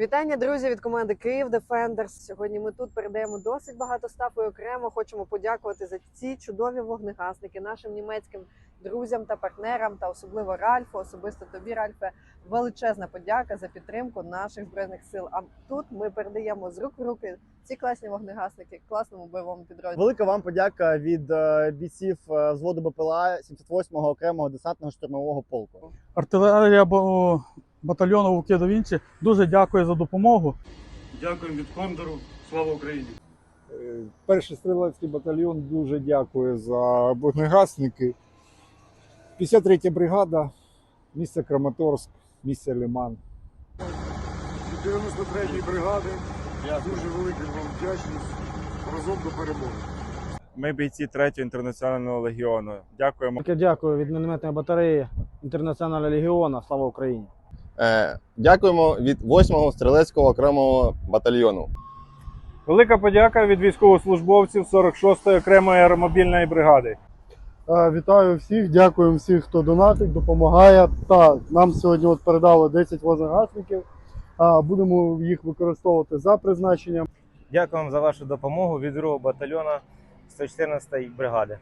Вітання, друзі, від команди Київ Defenders. Сьогодні ми тут передаємо досить багато стафу і окремо хочемо подякувати за ці чудові вогнегасники нашим німецьким друзям та партнерам, та особливо Ральфу, особисто тобі, Ральфе. Величезна подяка за підтримку наших збройних сил. А тут ми передаємо з рук в руки ці класні вогнегасники класному бойовому підрозділу. Велика вам подяка від е, бійців е, взводу БПЛА 78-го окремого десантного штурмового полку. Артилерія батальйону Вуки до Вінчі дуже дякую за допомогу. Дякуємо від Кондору. Слава Україні! Е, Перший стрілецький батальйон дуже дякує за вогнегасники. 53 бригада, місце Краматорськ, місце Лиман. 93-ї бригади. Дуже велика вам вдячність. Разом до перемоги. Ми бійці 3-го інтернаціонального легіону. Дякуємо. Таке дякую від мінометної батареї Інтернаціонального легіона. Слава Україні! Е, Дякуємо від 8-го стрілецького окремого батальйону. Велика подяка від військовослужбовців 46-ї окремої аеромобільної бригади. Е, Вітаю всіх, дякуємо всіх, хто донатить, допомагає. Та нам сьогодні от передали 10 вогнегасників. А, Будемо їх використовувати за призначенням. Дякуємо за вашу допомогу від 2 батальйону 114 бригади.